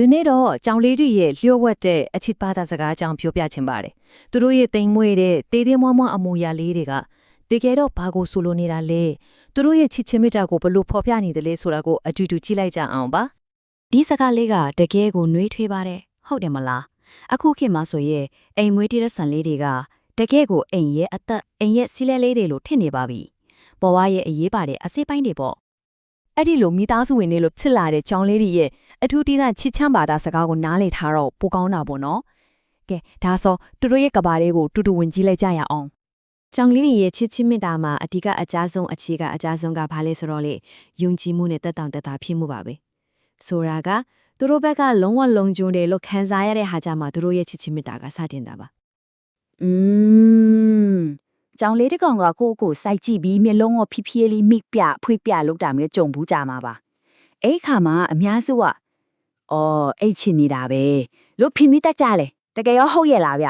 ဒီနေ့တော့ကြောင်လေးတွေရဲ့လျှို့ဝှက်တဲ့အချစ်ပါတာစကားအကြောင်းပြောပြချင်ပါတယ်သူတို့ရဲ့တိမ်မွေးတဲ့တေးသေးမွားမွားအမူအရာလေးတွေကတကယ်တော့ဘာကိုဆိုလိုနေတာလဲသူတို့ရဲ့ချစ်ချင်းမေတ္တာကိုဘယ်လိုဖော်ပြနေတယ်လဲဆိုတာကိုအတူတူကြည့်လိုက်ကြအောင်ပါဒီစကားလေးကတကယ်ကိုနှွေးထွေးပါတယ်ဟုတ်တယ်မလားအခုခေတ်မှာဆိုရင်အိမ်မွေးတိရစ္ဆာန်လေးတွေကတကယ်ကိုအိမ်ရဲ့အသက်အိမ်ရဲ့စီးလဲလေးတွေလို့ထင်နေပါပြီပေါ်ဝါရဲ့အရေးပါတဲ့အစိပ်ပိုင်းတွေပေါ့ အဲ့ဒီလိုမိသားစုဝင်တွေလို့ဖြစ်လာတဲ့ကြောင်လေးတွေရဲ့အထူးတိကျချစ်ချမ်းပါတာစကားကိုနားလေထားတော့ပိုကောင်းတာပေါ့နော်ကဲဒါဆိုသူတို့ရဲ့ကဘာလေးကိုတူတူဝင်ကြည့်လိုက်ကြရအောင်ကြောင်လေးတွေရဲ့ချစ်ချင်းမေတ္တာမှာအဓိကအကြဆုံးအခြေကအကြဆုံးကဘာလဲဆိုတော့လေယုံကြည်မှုနဲ့တက်တောင့်တက်တာဖြစ်မှုပါပဲဆိုတာကသူတို့ဘက်ကလုံးဝလုံခြုံတယ်လို့ခံစားရတဲ့ဟာကြမှာသူတို့ရဲ့ချစ်ချင်းမေတ္တာကစတင်တာပါอืม ကြောင်လေးတစ်ကောင်ကကိုယ့်ကိုယ်စိုက်ကြည့်ပြီးမျက်လုံးကိုဖိဖိလေးမိပြဖွေးပြလောက်တာမျိုးကြုံဘူးကြမှာပါအဲ့ခါမှာအများစုကအော်အဲ့ချင်နေတာပဲလို့ဖိမိတတ်ကြလေတကယ်ရောဟုတ်ရဲ့လားဗျ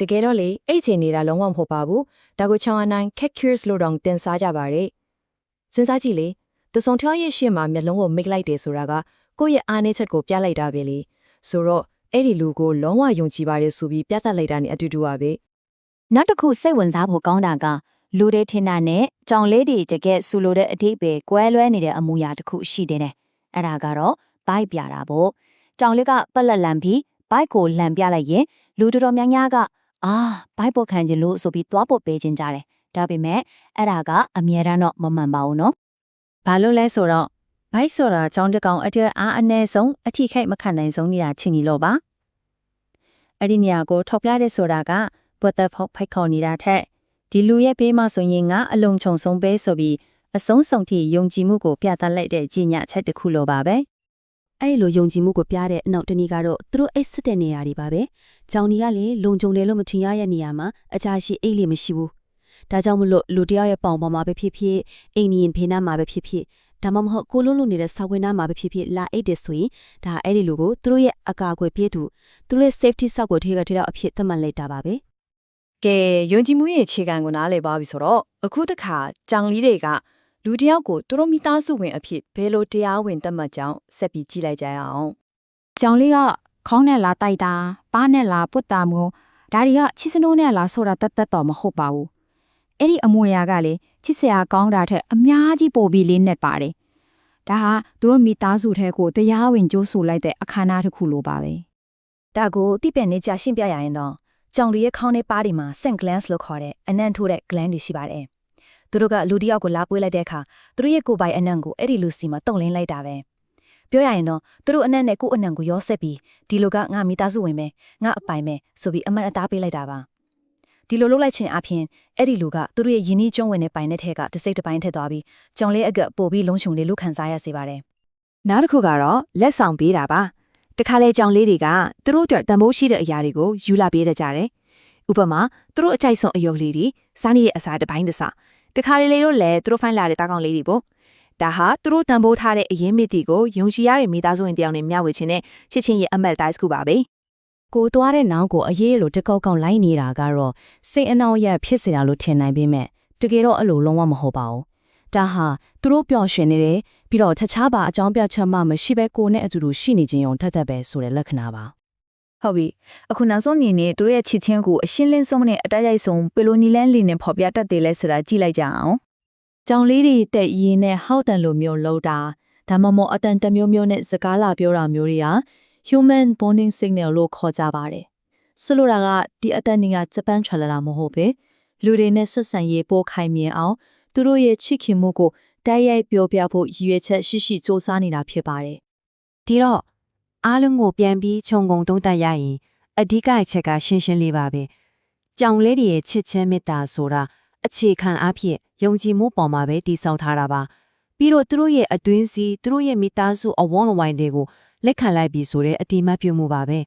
တကယ်တော့လေအဲ့ချိန်နေတာလုံးဝမဟုတ်ပါဘူးဒါကိုချောင်းအနိုင် cat cures လို့တောင်တင်စားကြပါတယ်စဉ်းစားကြည့်လေတဆုံထွားရဲ့ရှေ့မှာမျက်လုံးကိုမိတ်လိုက်တယ်ဆိုတာကကိုယ့်ရဲ့အားနည်းချက်ကိုပြလိုက်တာပဲလေဆိုတော့အဲ့ဒီလူကိုလုံးဝယုံကြည်ပါတယ်ဆိုပြီးပြသလိုက်တာ ਨੇ အတူတူပါပဲ နောက်တစ်ခုစိတ်ဝင်စားဖို့ကောင်းတာကလူတွေထင်တာနဲ့ကြောင်လေးတွေတကယ်ဆူလိုတဲ့အတိတ်ပဲကွဲလွဲနေတဲ့အမူအရာတစ်ခုရှိတယ်တဲ့အဲ့ဒါကတော့ဘိုက်ပြတာပေါ့ကြောင်လေးကပက်လက်လန်ပြီးဘိုက်ကိုလှန်ပြလိုက်ရင်လူတော်တော်များများကအာဘိုက်ပေါ်ခံခြင်းလို့ဆိုပြီးသွားဖို့ပေးခြင်းကြတယ်ဒါပေမဲ့အဲ့ဒါကအမြဲတမ်းတော့မမှန်ပါဘူးနော်ဘာလို့လဲဆိုတော့ဘိုက်ဆိုတာကြောင်တစ်ကောင်အတက်အားအနည်းဆုံးအထိခိုက်မခံနိုင်ဆုံးနေတာချင်းကြီးလို့ပါအဲ့ဒီနေရာကိုထောက်ပြတဲ့ဆိုတာက ဘတ်သက်ဖောက်ဖိုက်ခေါ်နေတာထက်ဒီလူရဲ့ဘေးမှာဆိုရင်ငါအလုံးချုံဆုံးပဲဆိုပြီးအဆုံးစုံထိယုံကြည်မှုကိုပြသလိုက်တဲ့ကြီးညာချက်တစ်ခုလိုပါပဲအဲ့လိုယုံကြည်မှုကိုပြတဲ့အနောက်တစ်နည်းကတော့သူတို့အိတ်စစ်တဲ့နေရာတွေပါပဲ။ကြောင်ဒီကလည်းလုံခြုံတယ်လို့မထင်ရတဲ့နေရာမှာအခြားရှိအိတ်လေးမရှိဘူး။ဒါကြောင့်မလို့လူတယောက်ရဲ့ပေါင်ပေါ်မှာပဲဖြစ်ဖြစ်အိမ်နီရင်ဖေးနားမှာပဲဖြစ်ဖြစ်ဒါမှမဟုတ်ကိုလုံးလုံးနေတဲ့စာဝင်နားမှာပဲဖြစ်ဖြစ်လာအိတ်တယ်ဆိုရင်ဒါအဲ့ဒီလိုကိုသူတို့ရဲ့အကာအကွယ်ပြည့်သူသူတို့ရဲ့ safety ဆောက်ကိုထေကထေတော့အဖြစ်သတ်မှတ်လိုက်တာပါပဲ။ ကဲယုံကြည်မှုရဲ့အခြေခံကိုနားလည်ပါပြီဆိုတော့အခုတခါကြောင်လေးတွေကလူတစ်ယောက်ကိုသူတို့မိသားစုဝင်အဖြစ်ဘယ်လိုတရားဝင်သတ်မှတ်ကြောင်းဆက်ပြီးကြည့်လိုက်ကြရအောင်ကြောင်လေးကခေါင်းနဲ့လာတိုက်တာပါးနဲ့လာပွတ်တာမျိုးဒါတွေကချစ်စနိုးနဲ့လာဆိုတာတတ်တတ်တော့မဟုတ်ပါဘူးအဲ့ဒီအမွေအရာကလေချစ်စရာကောင်းတာထက်အများကြီးပိုပြီးလေးနဲ့ပါတယ်ဒါဟာသူတို့မိသားစုထဲကိုတရားဝင်ကြိုးဆိုလိုက်တဲ့အခမ်းအနားတစ်ခုလိုပါပဲဒါကိုတိပက်နေကြရှင်းပြရရင်တော့ ကြောင်တွေရဲ့ခေါင်းနဲ့ပါးတွေမှာ scent glands လို့ခေါ်တဲ့အနံ့ထိုးတဲ့ gland တွေရှိပါတယ်။သူတို့ကလူတစ်ယောက်ကိုလာပွေးလိုက်တဲ့အခါသူတို့ရဲ့ကိုယ်ပိုင်အနံ့ကိုအဲ့ဒီလူစီမှာတုံလင်းလိုက်တာပဲ။ပြောရရင်တော့သူတို့အနံ့နဲ့ကိုယ်အနံ့ကိုရောဆက်ပြီးဒီလူကငါမိသားစုဝင်ပဲငါအပိုင်ပဲဆိုပြီးအမှန်အသားပေးလိုက်တာပါ။ဒီလိုလုပ်လိုက်ခြင်းအပြင်အဲ့ဒီလူကသူတို့ရဲ့ယင်းနှီးကျွန်းဝင်တဲ့ပိုင်တဲ့ထက်ကတစ်စိတ်တစ်ပိုင်းထက်သွားပြီးကြောင်လေးအကပို့ပြီးလုံးချုံလေးလို့ခံစားရစေပါတယ်။နောက်တစ်ခုကတော့လက်ဆောင်ပေးတာပါ တခါလေကြောင်လေးတွေကသူတို့အတွက်တန်ဖိုးရှိတဲ့အရာတွေကိုယူလာပေးတတ်ကြတယ်ဥပမာသူတို့အကြိုက်ဆုံးအယုတ်လေးတွေစားနေတဲ့အစာတစ်ပိုင်းတစ်စတခါလေလေတို့လည်းသူတို့ဖိုင်းလာတဲ့တားကောင်လေးတွေပေါ့ဒါဟာသူတို့တန်ဖိုးထားတဲ့အရင်မြစ်တီကိုယုံကြည်ရတဲ့မိသားစုဝင်တယောက်နဲ့မျှဝေခြင်းနဲ့ချစ်ချင်းရဲ့အမတ်တိုင်းတစ်ခုပါပဲကိုသွားတဲ့နောက်ကိုအရေးလိုတကောက်ကောက်လိုက်နေတာကတော့စိတ်အနှောက်အယှက်ဖြစ်စေတာလို့ထင်နိုင်ပေမဲ့တကယ်တော့အဲ့လိုလုံးဝမဟုတ်ပါဘူး။ ဒါဟာသူတို့ပျော်ရွှင်နေတယ်ပြီးတော့တခြားပါအကြောင်းပြချက်မှမရှိဘဲကိုယ်နဲ့အတူတူရှိနေခြင်းုံထက်ထက်ပဲဆိုတဲ့လက္ခဏာပါဟုတ်ပြီအခုနောက်ဆုံးအနေနဲ့တို့ရဲ့ချစ်ချင်းကိုအရှင်းလင်းဆုံးနဲ့အတိုက်ရိုက်ဆုံးပီလိုနီလန်းလီနဲ့ဖော်ပြတတ်တယ်လဲဆိုတာကြည့်လိုက်ကြအောင်ကြောင်လေးတွေတက်ရင်နဲ့ဟောက်တန်လိုမျိုးလောက်တာဒါမှမဟုတ်အတန်တစ်မျိုးမျိုးနဲ့စကားလာပြောတာမျိုးတွေက human bonding signal လို့ခေါ်ကြပါတယ်ဆိုလိုတာကဒီအတန်တွေကဂျပန်ထွက်လာတာမဟုတ်ပဲလူတွေနဲ့ဆက်ဆံရေးပိုခိုင်မြင်အောင် သူတို့ရဲ့ချစ်ခင်မှုကိုတိုက်ရိုက်ပြောပြဖို့ရည်ရွယ်ချက်ရှိရှိစ조사နေတာဖြစ်ပါတယ်ဒီတော့အားလုံးကိုပြန်ပြီးခြုံငုံသုံးသပ်ရရင်အဓိကအချက်ကရှင်းရှင်းလေးပါပဲကြောင်လေးတွေရဲ့ချစ်ချင်းမေတ္တာဆိုတာအခြေခံအဖြစ်ယုံကြည်မှုပေါ်မှာပဲတည်ဆောက်ထားတာပါပြီးတော့သူတို့ရဲ့အတွင်းစီသူတို့ရဲ့မိသားစုအဝန်းအဝိုင်းတွေကိုလက်ခံလိုက်ပြီးဆိုတဲ့အတိမတ်ပြုမှုပါပဲ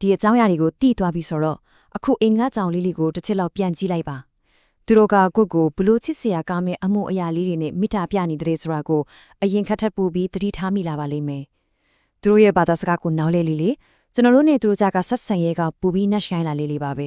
ဒီအကြောင်းအရာတွေကိုတည်သွားပြီဆိုတော့အခုအင်္ဂါကြောင်လေးလေးကိုတစ်ချက်လောက်ပြန်ကြည့်လိုက်ပါ သူတို့ကကိုယ့်ကိုဘလို့ချစ်စရာကောင်းမဲ့အမှုအရာလေးတွေနဲ့မိတာပြနေတဲ့ဆိုတာကိုအရင်ခက်ထပ်ပူပြီးသတိထားမိလာပါလိမ့်မယ်သူတို့ရဲ့ဘာသာစကားကိုနားလဲလေးလေးကျွန်တော်တို့နဲ့သူတို့ကြားကဆက်ဆံရေးကပူပြီးနှက်ရှိုင်းလာလေးလေးပါပဲ